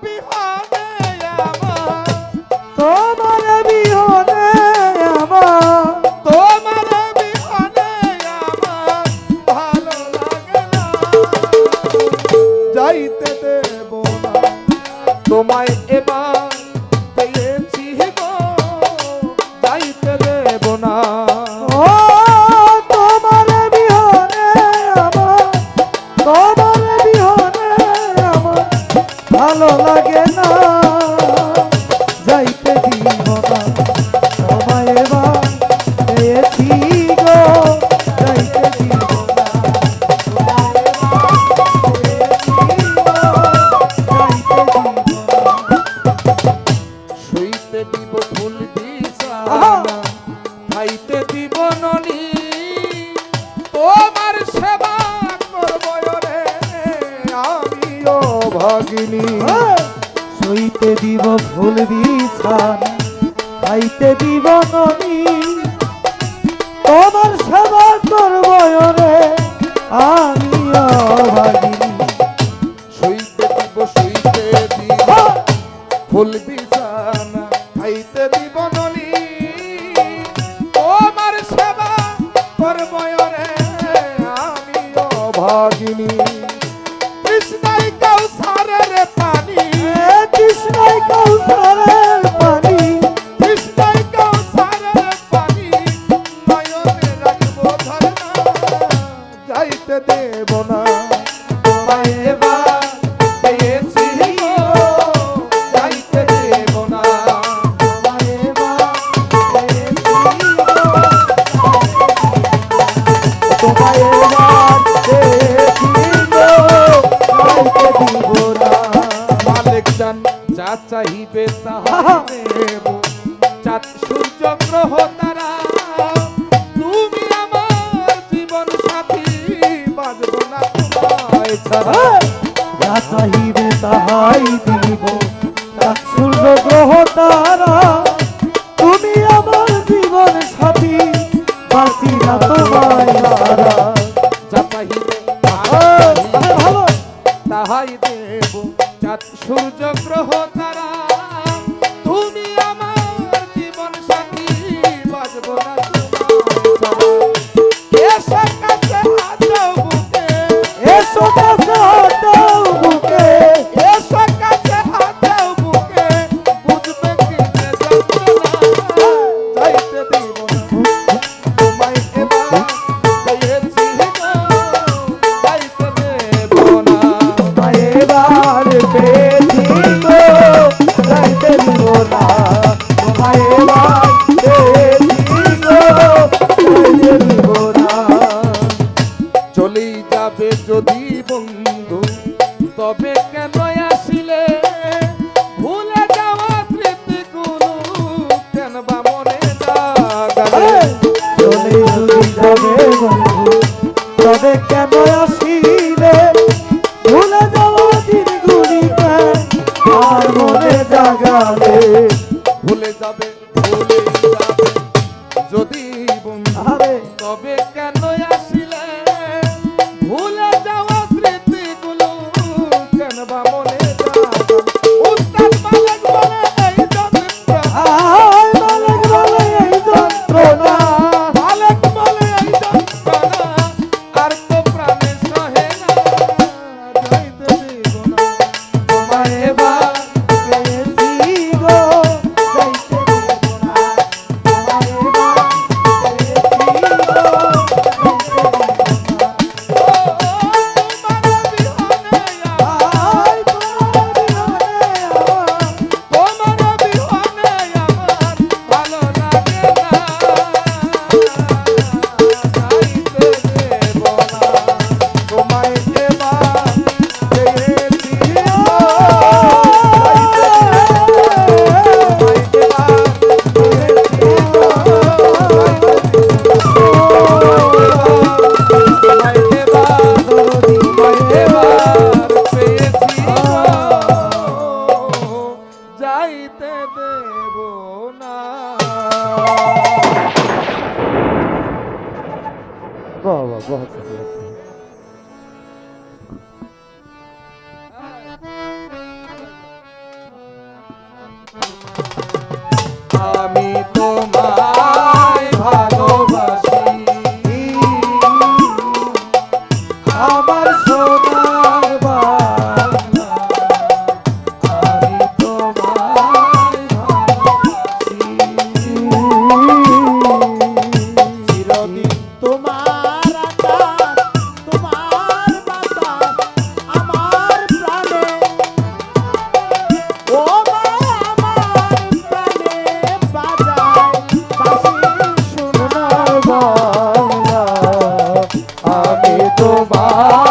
be behold. ভাগিনী হ্যাঁ। শুইতে দিব ভুল বিছান খাইতে দিব নদী। তোমার সেবা করব রে আমি ভাগিনী। শুইতে দিব শুইতে দিব হ্যাঁ। ভুল বিছান খাইতে দিব ননী তোমার সেবা করব রে আমি ভাগিনী। বাবা। যা চাহিবে তাহাই দিব। সূর্য গ্রহ তারা তুমি আমার জীবন সাথী বাঁচি না তোমায় তারা যা চাহিবে তাহাই হ্যাঁ, দেব। সূর্য গ্রহ তারা তুমি আমার জীবন সাথী বাঁচব না তোমায় দেব না। বাহ हाँ